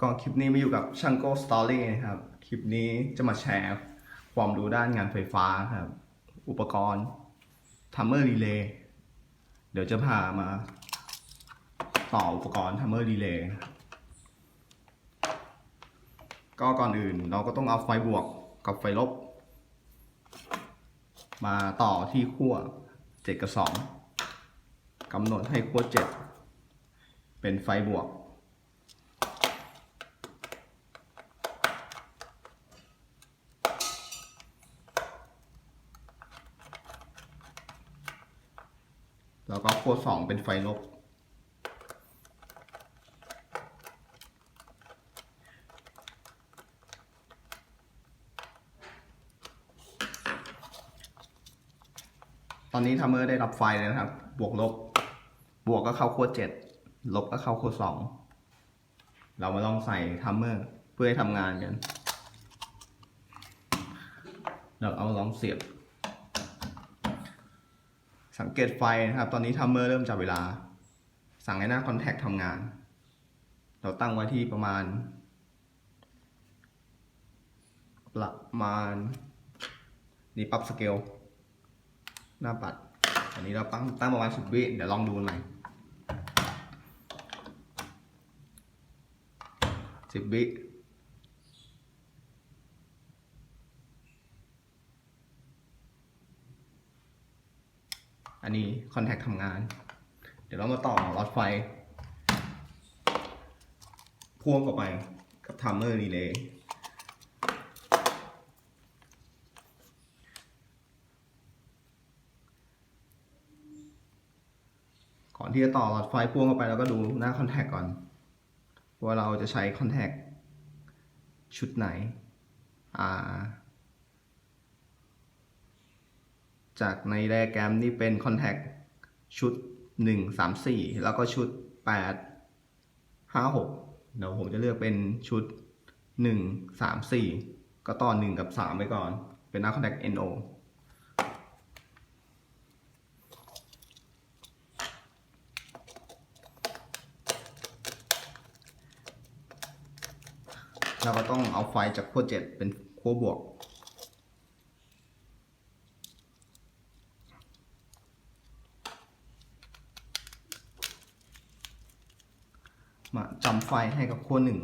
ก็คลิปนี้มาอยู่กับช่างโก้สตอรี่นะครับ คลิปนี้จะมาแชร์ความรู้ด้านงานไฟฟ้าครับ อุปกรณ์ทัมเมอร์รีเลย์เดี๋ยวจะพามาต่ออุปกรณ์ทัมเมอร์รีเลย์ก็ก่อนอื่นเราก็ต้องเอาไฟบวกกับไฟลบ มาต่อที่ขั้ว 7 กับ 2กำหนดให้ขั้ว 7 เป็นไฟบวก แล้วก็ขั้ว2เป็นไฟลบ ตอนนี้ทัมเมอร์ได้รับไฟแล้วนะครับ บวกลบ บวกก็เข้าขั้วเจ็ดลบก็เข้าขั้วสองเรามาลองใส่ทัมเมอร์เพื่อให้ทำงานกันเราเอาลองเสียบ สังเกตไฟนะครับ ตอนนี้ทัมเมอร์เริ่มจับเวลา สั่งให้หน้าคอนแทคทำงาน เราตั้งไว้ที่ประมาณ ประมาณ นี่ปรับสเกล หน้าปัด อันนี้เราตั้งตั้งประมาณสิบวิเดี๋ยวลองดูกันใหม่สิบวิ อันนี้คอนแทคทำงาน เดี๋ยวเรามาต่อหลอดไฟ พ่วงเข้าไปกับทัมเมอร์รีเลย์ก่อนที่จะต่อหลอดไฟพ่วงเข้าไปเราก็ดูหน้าคอนแทคก่อน ว่าเราจะใช้คอนแทคชุดไหน อ่า จากในแรแกรมนี่เป็นคอนแทคชุด 1 3 4 แล้วก็ชุด 8 5 6 เดี๋ยวผมจะเลือกเป็นชุด 1 3 4 ก็ต่อ 1 กับ 3ไปก่อน เป็นหน้าคอนแทค NO เราก็ต้องเอาไฟจากขั้วเจ็ดเป็นขั้วบวก มาจำไฟให้กับขั้วหนึ่ง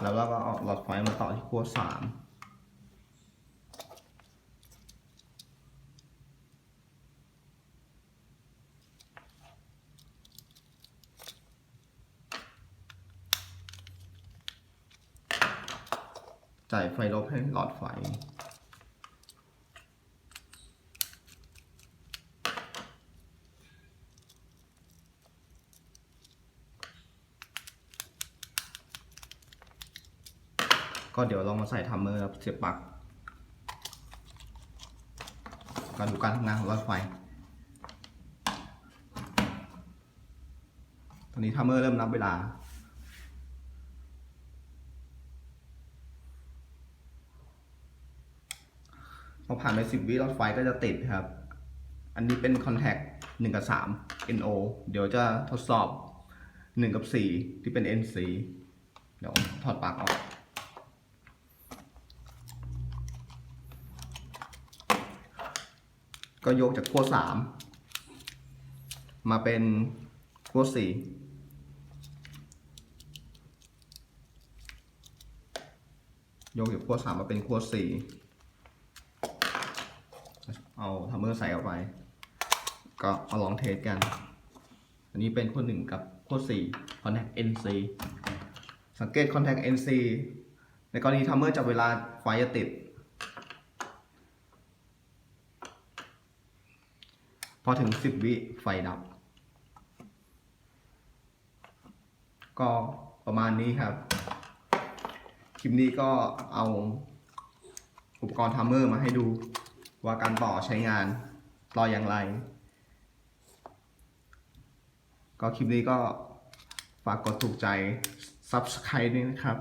แล้วเราก็เอาหลอดไฟมาต่อที่ขั้วสาม จ่ายไฟลบให้หลอดไฟ ก็เดี๋ยวลองมาใส่ทัมเมอร์เสียบปลั๊กการดูการทำงานของหลอดไฟ ตอนนี้ทัมเมอร์เริ่มนับเวลา อผ่านไปสิบวิหลอดไฟก็จะติดครับ อันนี้เป็นคอนแทคหนึ่งกับสาม NO เดี๋ยวจะทดสอบหนึ่งกับสี่ที่เป็น NC เดี๋ยวถอดปลั๊กออกก็ยกจากขั้วสามมาเป็นขั้วสี่ยกจากขั้วสามมาเป็นขั้วสี่ เอาทัมเมอร์ใส่เข้าไป ก็เอาลองเทสกัน อันนี้เป็นขั้วหนึ่งกับขั้วสี่ Contact NC สังเกต Contact NC ในกรณีทัมเมอร์จับเวลาไฟจะติด พอถึง 10 วิไฟดับ ก็ประมาณนี้ครับ คลิปนี้ก็เอาอุปกรณ์ทัมเมอร์มาให้ดู ว่าการต่อใช้งานต่ออย่างไร ก็คลิปนี้ก็ฝากกดถูกใจ Subscribe ด้วยนะครับ